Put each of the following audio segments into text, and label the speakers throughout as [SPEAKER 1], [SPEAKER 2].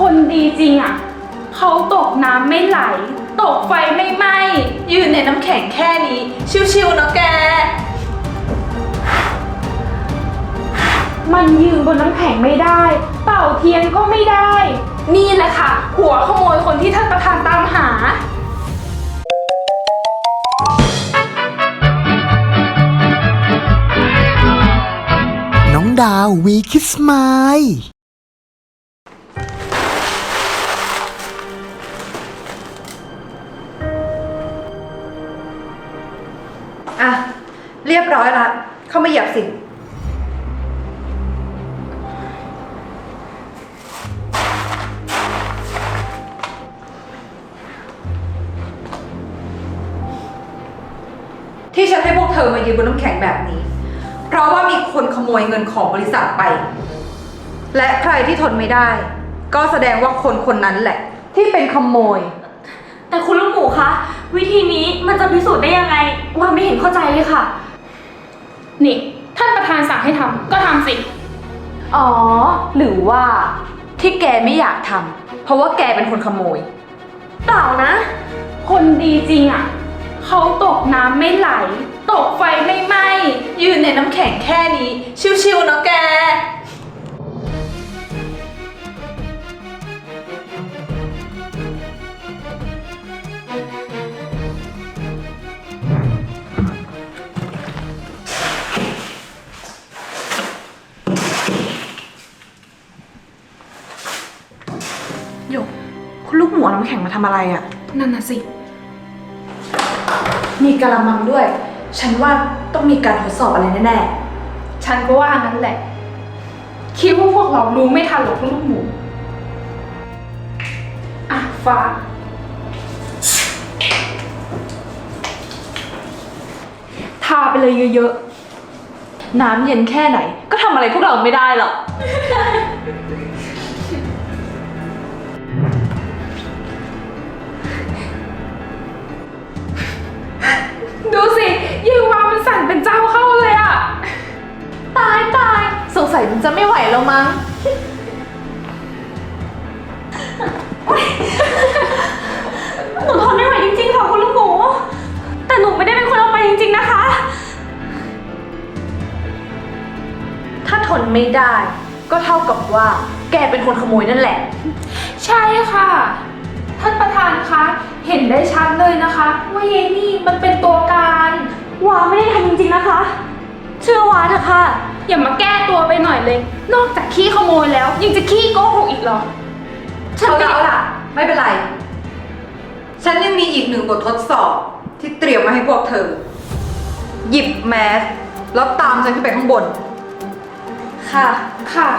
[SPEAKER 1] คนดีจริงอะ เขาตกน้ำไม่ไหล ตกไฟไม่ไหม้
[SPEAKER 2] ยืนในน้ำแข็งแค่นี้ ชิวๆเนาะแก
[SPEAKER 1] มันยืนบนน้ำแข็งไม่ได้ เป่าเทียนก็ไม่ได้ นี่แหละค่ะ หัวขโมยคนที่ท่านประธานตามหา
[SPEAKER 3] น้องดาววีคิสไมล์
[SPEAKER 2] ร้อยละ เข้ามาเหยียบสิ ที่ฉันให้พวกเธอมายืนบนน้ำแข็งแบบนี้ เพราะว่ามีคนขโมยเงินของบริษัทไป และใครที่ทนไม่ได้ ก็แสดงว่าคนคนนั้นแหละ ที่เป็นขโมย
[SPEAKER 4] แต่คุณลูกหมูคะ วิธีนี้มันจะพิสูจน์ได้ยังไง ว่าไม่เห็นเข้าใจเลยค่ะ
[SPEAKER 1] นี่ ท่านประธานสั่งให้ทำก็ทำสิ
[SPEAKER 2] อ๋อ หรือว่าที่แกไม่อยากทำเพราะว่าแกเป็นคนขโมย
[SPEAKER 4] เปล่านะ
[SPEAKER 1] คนดีจริงอะ เขาตกน้ำไม่ไหล ตกไฟไม่ไหม้
[SPEAKER 2] ยืนในน้ำแข็งแค่นี้ ชิวๆเนาะแก หยกคุณลูกหมูเอาน้ำแข็งมาทำอะไรอะ่ะ
[SPEAKER 1] นั่นน่ะสิ
[SPEAKER 2] มีกะละมังด้วย ฉันว่าต้องมีการทดสอบอะไรแน่
[SPEAKER 1] ฉันก็ว่างั้นแหละ คิดว่าพวกเรารู้ไม่ทันหรอกลูกหมู อะฟ้า ทาไปเลยเยอะ
[SPEAKER 2] ๆ น้ำเย็นแค่ไหน ก็ทำอะไรพวกเราไม่ได้หรอก
[SPEAKER 1] สงสัย
[SPEAKER 2] มันจะไม่ไหวแล้วมั้ง
[SPEAKER 4] หนูทนไม่ไหวจริงๆค่ะคุณลูกหมู แต่หนูไม่ได้เป็นคนเอาไปจริงๆนะคะ
[SPEAKER 2] ถ้าทนไม่ได้ ก็เท่ากับว่า แกเป็นคนขโมยนั่นแหละ
[SPEAKER 1] ใช่ค่ะ ท่านประธานคะ เห็นได้ชัดเลยนะคะ ว่าเยนี่มันเป็นตัวการ
[SPEAKER 4] วาไม่ได้ทำจริงๆนะคะ อ
[SPEAKER 1] ย่ามาแก้ตัวไปหน่อยเลย นอกจากขี้ขโมยแล้ว ยังจะขี้โกหกอีกเหรอ ฉัน
[SPEAKER 2] เอา
[SPEAKER 1] ไม่
[SPEAKER 2] ละเอาล่ะไม่เป็นไร ฉันยังมีอีกหนึ่งบททดสอบที่เตรียมมาให้พวกเธอ หยิบแมสแล้วตามฉันขึ้นไปข้างบน
[SPEAKER 4] ค่ะ
[SPEAKER 1] ค่ะ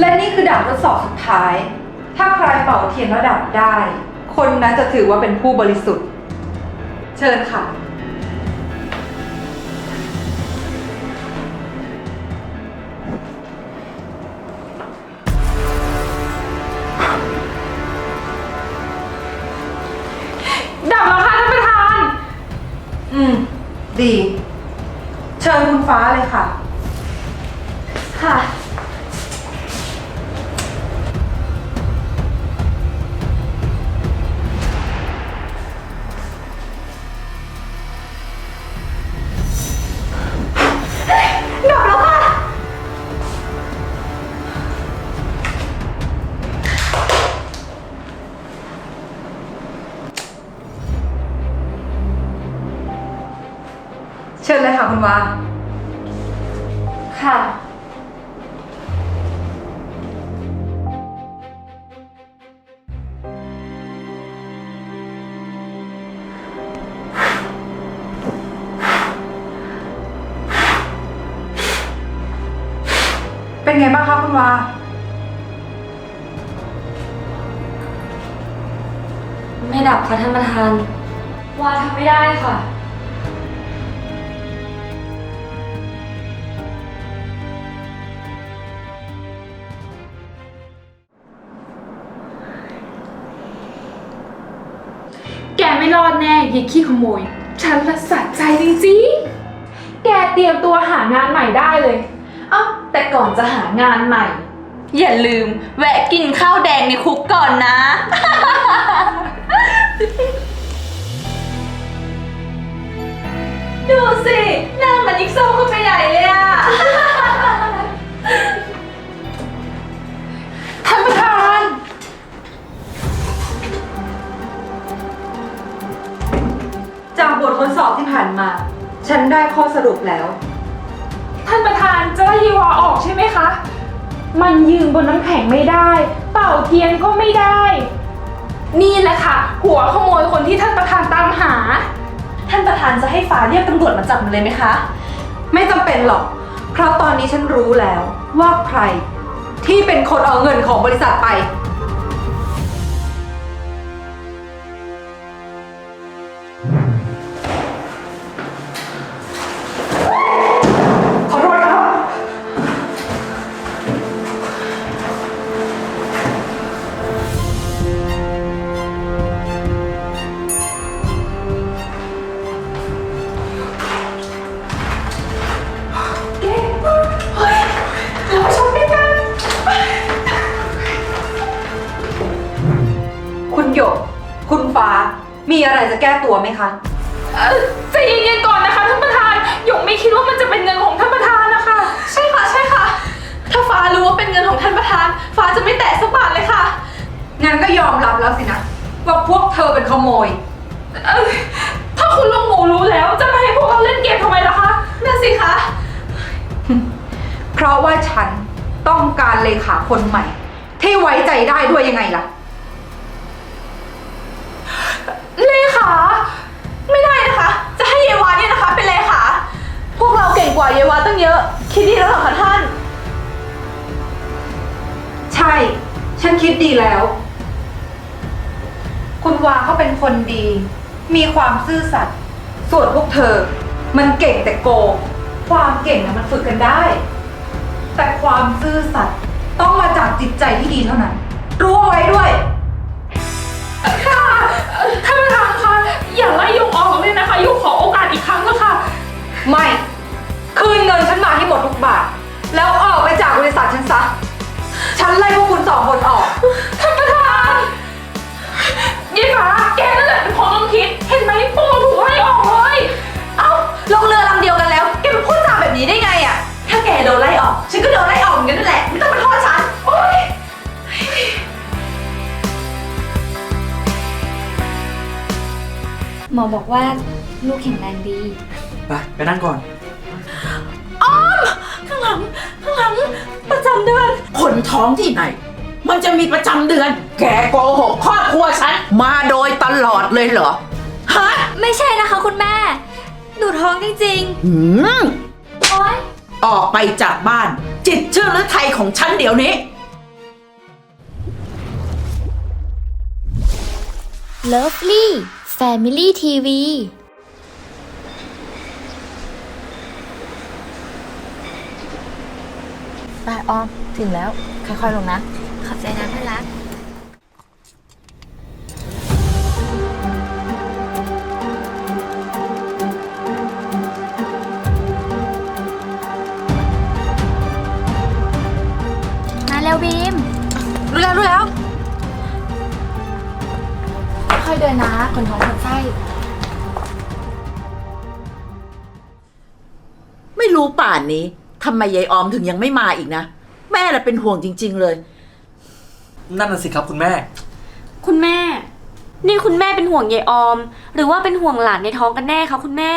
[SPEAKER 2] และนี่คือด่านทดสอบสุดท้าย ถ้าใครเป่าเทียนระดับได้ คนนั้นจะถือว่าเป็นผู้บริสุทธิ์ เชิญค่ะ
[SPEAKER 1] ค่ะ
[SPEAKER 2] คุณ
[SPEAKER 4] วา ค่ะ
[SPEAKER 2] เป็นไงบ้างคะคุณวา
[SPEAKER 4] ไม่ดับค่ะท่านประธานวาทำไม่ได้ค่ะ
[SPEAKER 1] แกไม่รอดแน่ยีขี้ขโมย ฉันละสะใจจริงๆ แกเตรียมตัวหางานใหม่ได้เลย
[SPEAKER 4] เอ้าแต่ก่อนจะหางานใหม่ อย่าลืมแวะกินข้าวแดงในคุกก่อนนะ ดูสิ
[SPEAKER 2] ฉันได้ข้อสรุปแล้ว
[SPEAKER 1] ท่านประธานจะไล่ยีวาออกใช่ไหมคะ มันยืนบนน้ำแข็งไม่ได้ เป่าเทียนก็ไม่ได้ นี่แหละค่ะ หัวขโมยคนที่ท่านประธานตามหา
[SPEAKER 4] ท่านประธานจะให้ฟ้าเรียกตำรวจมาจับมันเลยไหมคะ
[SPEAKER 2] ไม่จำเป็นหรอก เพราะตอนนี้ฉันรู้แล้วว่าใครที่เป็นคนเอาเงินของบริษัทไป มีอะไรจะแก้ตัวไหมคะ
[SPEAKER 1] เอ่อใจเย็นๆก่อนนะคะท่านประธานหยกไม่คิดว่ามันจะเป็นเงินของท่านประธานนะคะ
[SPEAKER 4] ใช่ค่ะใช่ค่ะ ถ้าฟ้ารู้ว่าเป็นเงินของท่านประธาน ฟ้าจะไม่แตะสักบาทเลยค่ะ
[SPEAKER 2] งั้นก็ยอมรับแล้วสินะ ว่าพวกเธอเป็นขโมย
[SPEAKER 1] เอ้ยถ้าคุณลุงหมูรู้แล้วจะมาให้พวกเราเล่นเกมทำไมล่ะคะ
[SPEAKER 4] นั่นสิคะ
[SPEAKER 2] เพราะว่าฉันต้องการเลขาคนใหม่ ที่ไว้ใจได้ด้วยยังไงล่ะ
[SPEAKER 1] เลขา
[SPEAKER 4] ไม่ได้นะคะ จะให้เยวาเนี่ยนะคะ เป็นเลขา พวกเราเก่งกว่าเยวาตั้งเยอะ คิดดีแล้วเหรอคะท่าน
[SPEAKER 2] ใช่ ฉันคิดดีแล้ว คุณวาเขาเป็นคนดี มีความซื่อสัตย์ส่วนพวกเธอ มันเก่งแต่โกงความเก่งนะมันฝึกกันได้ แต่ความซื่อสัตย์ต้องมาจากจิตใจที่ดีเท่านั้น รู้เอาไว้ด้วย
[SPEAKER 1] ค่ะเอ่อ ท่านประธานคะอย่าไล่ยุกออกเลยนะคะยุกขอโอกาสอีกครั้งนะคะ
[SPEAKER 2] ไม่ คืนเงินฉันมาให้หมดทุกบาท แล้วออกไปจากบริษัทฉันซะ ฉันไล่พวกคุณสองคน
[SPEAKER 5] บอกว่าลูกแข็งแรงดี
[SPEAKER 6] ไปไปนั่งก่อน
[SPEAKER 4] ข้างหลัง ข้างหลัง ประจำเดือน
[SPEAKER 7] คนท้องที่ไหน มันจะมีประจำเดือน แกโกหกครอบครัวฉัน มาโดยตลอดเลยเหรอ ฮะ
[SPEAKER 5] ไม่ใช่นะคะคุณแม่ หนูท้องจริง
[SPEAKER 7] หืม
[SPEAKER 5] ๆ โอ๊ย
[SPEAKER 7] ออกไปจากบ้าน จิตชื่อหรือไทยของฉันเดี๋ยวนี้
[SPEAKER 5] Lovely Family TV
[SPEAKER 8] ไปออม ถึงแล้ว ค่อยๆลงนะ
[SPEAKER 5] ขอบใจนะเพื่อนรัก มาเร็วบีม
[SPEAKER 8] รู้แล้วรู้แล้วค่ อยๆเดินนะ คนท้องคนไส้
[SPEAKER 7] ไม่รู้ป่านนี้ทำไมยายออมถึงยังไม่มาอีกนะ แม่ละเป็นห่วงจริง ๆ เลย
[SPEAKER 6] นั่นน่ะสิครับคุณแม่
[SPEAKER 4] คุณแม่ นี่คุณแม่เป็นห่วงยายออม หรือว่าเป็นห่วงหลานในท้องกันแน่คะคุณแม่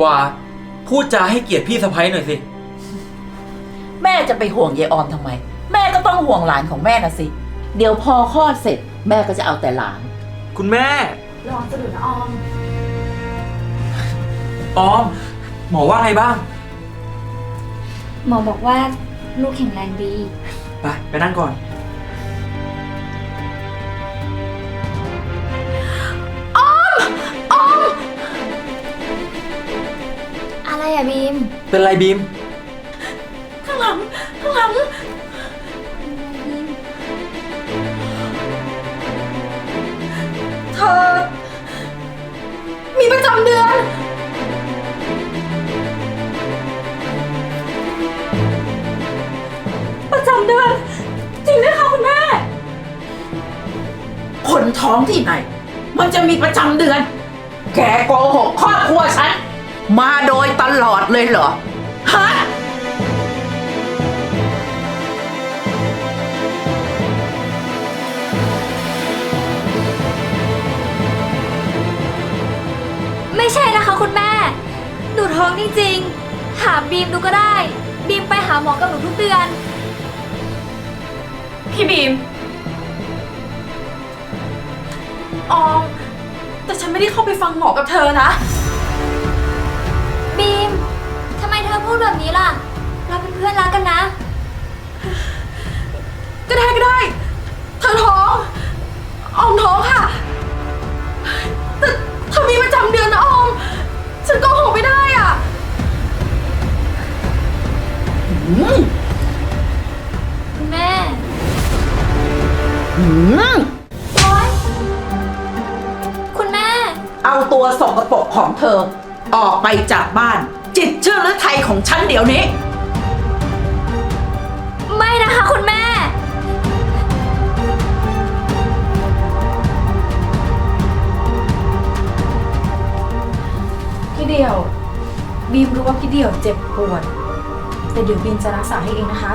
[SPEAKER 6] ว่าพูดจาให้เกียรติพี่สะพ้ยหน่อยสิ
[SPEAKER 7] แม่จะไปห่วงยายออมทำไม แม่ก็ต้องห่วงหลานของแม่นะสิ เดี๋ยวพอคลอดเสร็จแม่ก็จะเอาแต่หลาน
[SPEAKER 6] คุณแม่
[SPEAKER 8] ลองสะดุดนะออม
[SPEAKER 6] ออม หมอว่าไงบ้าง
[SPEAKER 5] หมอบอกว่าลูกแข็งแรงดี
[SPEAKER 6] ไป ไปนั่งก่อน
[SPEAKER 5] อะไรอะบีม
[SPEAKER 6] เป็นไรบีม
[SPEAKER 4] ข้างหลัง ข้างหลัง อ มีประจำ
[SPEAKER 2] เดือน ประจำ
[SPEAKER 1] เดือน จริงไหมคะคุณแม่
[SPEAKER 7] คนท้องที่ไหน มันจะมีประจำเดือน แกโกหกครอบครัวฉัน มาโดยตลอดเลยเหรอ ฮะ
[SPEAKER 5] ไม่ใช่นะคะคุณแม่ หนูท้องจริงๆถามบีมดูก็ได้ บีมไปหาหมอกับหนูทุกเดือน
[SPEAKER 1] พี่บีม ออม แต่ฉันไม่ได้เข้าไปฟังหมอกับเธอนะ
[SPEAKER 5] บีม ทำไมเธอพูดแบบนี้ล่ะ เราเป็นเพื่อนรักกันนะ
[SPEAKER 1] ก็ได้ก็ได้ เธอท้อง ออมท้องค่ะแต่ เธอมีประจำเดือนนะออม ฉันโก็หกไม่ได้อะ
[SPEAKER 5] คุณแม่
[SPEAKER 7] หืม
[SPEAKER 5] โอ๊ย คุณแม่
[SPEAKER 7] เอาตัวสกปรกของเธอ ออกไปจากบ้าน จิตเชื่อหรือไทยของฉันเดี๋ยวนี้
[SPEAKER 5] ไม่นะคะ คุณแม่
[SPEAKER 8] พี่เดียว บีมรู้ว่าพี่เดียวเจ็บปวด แต่เดี๋ยวบีมจะรักษาให้เองนะคะ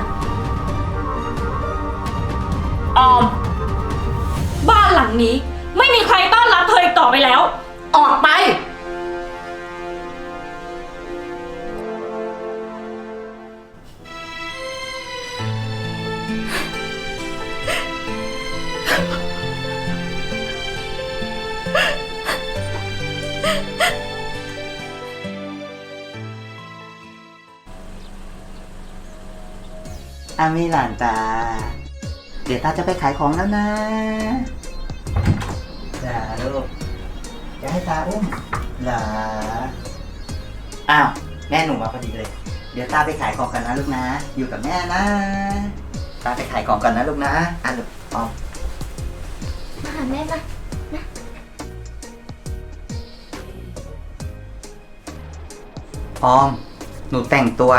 [SPEAKER 1] ออม บ้านหลังนี้ ไม่มีใครต้อนรับเธออีกต่อไปแล้ว
[SPEAKER 7] ออกไป
[SPEAKER 9] อามีหลานจ้าเดี๋ยวตาจะไปขายของแล้วนะจ้าลูกจะให้ตาอุ้มเหรออ้าวแม่หนูมาพอดีเลย เดี๋ยวตาไปขายของกันนะลูกนะ อยู่กับแม่นะ ตาไปขายของกันนะลูกนะอะลูกออม
[SPEAKER 5] มาหาแม่มา
[SPEAKER 9] ออม หนูแต่งตัว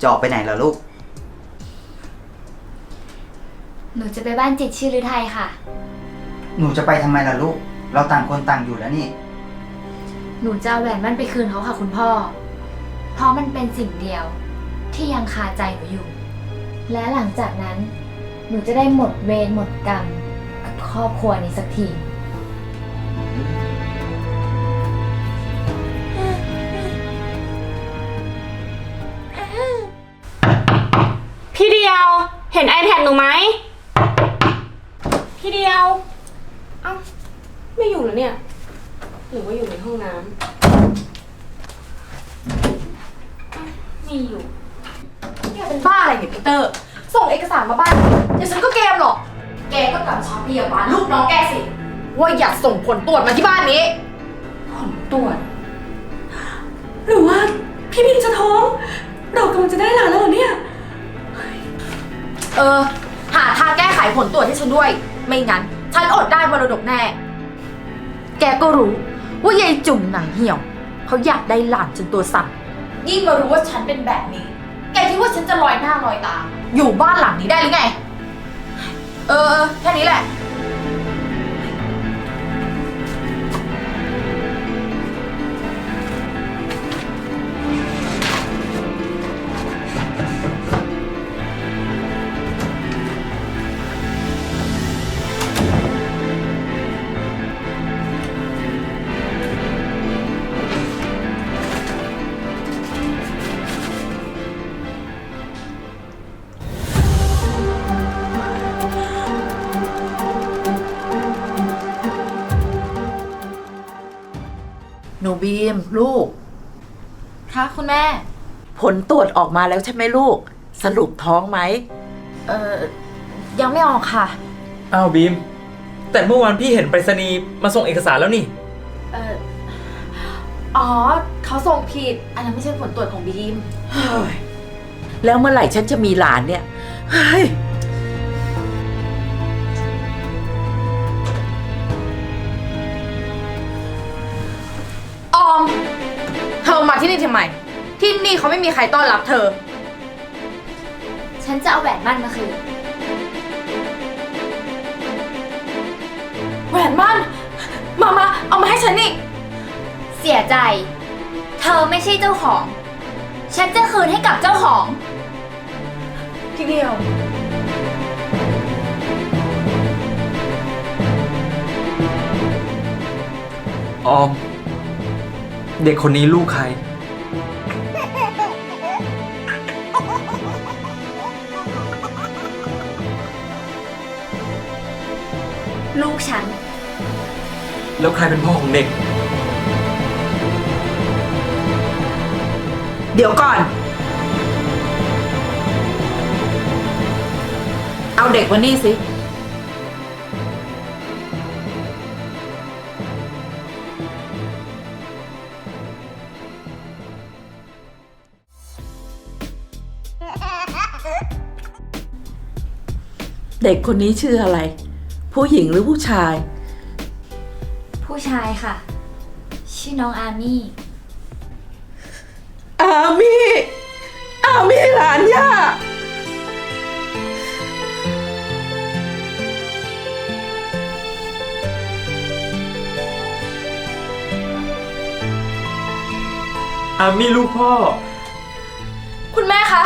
[SPEAKER 9] จะออกไปไหนเหรอลูก
[SPEAKER 5] หนูจะไปบ้านจิตรชื่อฤทัยค่ะ
[SPEAKER 9] หนูจะไปทำไมล่ะลูก เราต่างคนต่างอยู่แล้วนี่
[SPEAKER 8] หนูจะเอาแหวนมั่นไปคืนเขาค่ะคุณพ่อ เพราะมันเป็นสิ่งเดียวที่ยังคาใจหนูอยู่ และหลังจากนั้น หนูจะได้หมดเวรหมดกรรมกับครอบครัวนี้สักที
[SPEAKER 1] พี่เดียว เห็น iPad หนูไหม พี่เดียว เอ้า ไม่อยู่แล้วเนี่ย หรือว่าอยู่ในห้องน้ำอ้าวมีอยู่
[SPEAKER 8] แกเป็นบ้าอะไรเนี่ยปีเตอร์ ส่งเอกสารมาบ้านเดี๋ยวฉันก็เกมหรอก แกก็กำชับพยาบาลลูกน้องแกสิ ว่าอย่าส่งผลตรวจมาที่บ้านนี้ ผลตรวจ
[SPEAKER 1] หรือว่าพี่บีมจะท้อง เรากำลังจะได้หลานแล้วเหรอเนี่ย
[SPEAKER 8] เออ หาทางแก้ไขผลตรวจให้ฉันด้วย ไม่งั้น ฉันอดได้มรดกแน่ แกก็รู้ว่ายายจุ่มหนังเหี่ยวเขาอยากได้หลานจนตัวสั่นยิ่งมารู้ว่าฉันเป็นแบบนี้ แกคิดว่าฉันจะลอยหน้าลอยตา อยู่บ้านหลังนี้ได้หรือไง เออเออแค่นี้แหละ
[SPEAKER 7] บีมลูก
[SPEAKER 8] คะคุณแม่
[SPEAKER 7] ผลตรวจออกมาแล้วใช่ไหมลูก สรุปท้องไหม
[SPEAKER 8] เออยังไม่ออกค่ะ
[SPEAKER 6] อ้าวบีม แต่เมื่อวานพี่เห็นไปรษณีย์มาส่งเอกสารแล้วนี่
[SPEAKER 8] เอออ๋อเขาส่งผิด อันนั้นไม่ใช่ผลตรวจของบีม
[SPEAKER 7] แล้วเมื่อไหร่ฉันจะมีหลานเนี่ยเฮ้ย
[SPEAKER 8] ที่นี่ทำไม ที่นี่เขาไม่มีใครต้อนรับเธอ
[SPEAKER 5] ฉันจะเอาแหวนมั่นมาคืน
[SPEAKER 4] แหวนมั่น มามาเอามาให้ฉันนี่
[SPEAKER 5] เสียใจ เธอไม่ใช่เจ้าของ ฉันจะคืนให้กับเจ้าของ
[SPEAKER 4] ทีเดียว
[SPEAKER 6] ออม เด็กคนนี้ลูกใคร
[SPEAKER 5] ลูกฉัน
[SPEAKER 6] แล้วใครเป็นพ่อของเด็ก
[SPEAKER 7] เดี๋ยวก่อน เอาเด็กวันนี้สิ เด็กคนนี้ชื่ออะไร ผู้หญิงหรือผู้ชาย
[SPEAKER 5] ผู้ชายค่ะ ชื่อน้องอามี่
[SPEAKER 7] อามี่ อามี่หลานย่า
[SPEAKER 6] อามี่ลูกพ่อ
[SPEAKER 4] คุณแม่คะ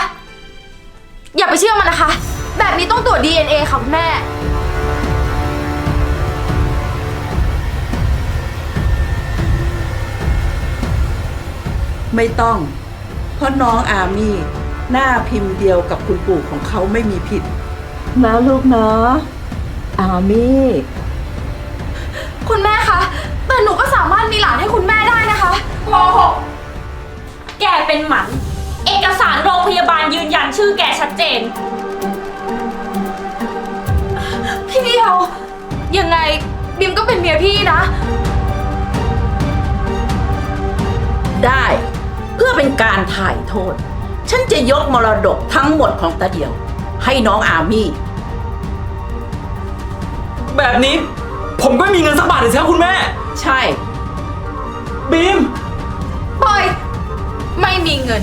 [SPEAKER 4] อย่าไปเชื่อมันนะคะ แบบนี้ต้องตรวจ DNA ค่ะคุณแม่
[SPEAKER 7] ไม่ต้อง เพราะน้องอามี่หน้าพิมพ์เดียวกับคุณปู่ของเขาไม่มีผิด นะลูกเนาะอามี่
[SPEAKER 4] คุณแม่คะ แต่หนูก็สามารถมีหลานให้คุณแม่ได้นะคะโกหก
[SPEAKER 1] แกเป็นหมัน เอกสารโรงพยาบาลยืนยันชื่อแกชัดเจน
[SPEAKER 4] พี่เดียว ยังไงบิมก็เป็นเมียพี่นะ
[SPEAKER 7] ได้เพื่อเป็นการถ่ายโทษ ฉันจะยกมรดกทั้งหมดของตาเดียว ให้น้องอามี่
[SPEAKER 6] แบบนี้ ผมก็ไม่มีเงินสักบาทเลยสิครับคุณแม่
[SPEAKER 7] ใช่
[SPEAKER 6] บีม
[SPEAKER 4] ปล่อย ไม่มีเงิน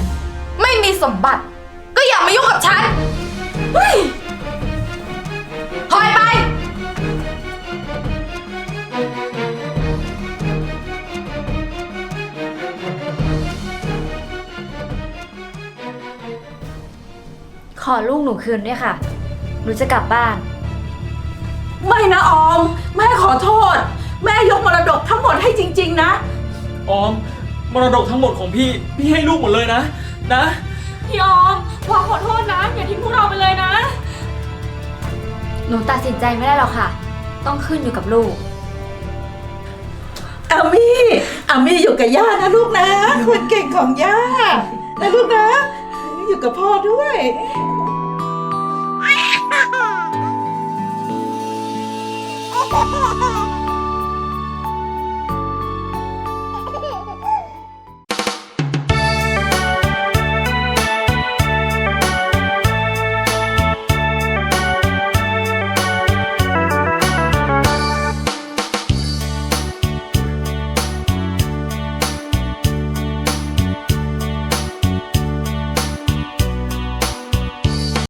[SPEAKER 4] ไม่มีสมบัติ ก็อย่ามายุ่งกับฉันเฮ้ย
[SPEAKER 5] อลูกหนูคืนด้วยค่ะ หนูจะกลับบ้าน
[SPEAKER 7] ไม่นะออม แม่ขอโทษ แม่ยกมรดกทั้งหมดให้จริง ๆ นะ
[SPEAKER 6] ออม มรดกทั้งหมดของพี่ พี่ให้ลูกหมดเลยนะ นะ
[SPEAKER 1] พี่ออมวาขอโทษนะ อย่าทิ้งพวกเราไปเลยนะ
[SPEAKER 5] หนูตัดสินใจไม่ได้หรอกค่ะ ต้องขึ้นอยู่กับลูก
[SPEAKER 7] อามี่อามี่อยู่กับย่านะลูกนะ คนเก่งของย่านะลูกนะ อยู่กับพ่อด้วย
[SPEAKER 3] ฮ่าฮ่า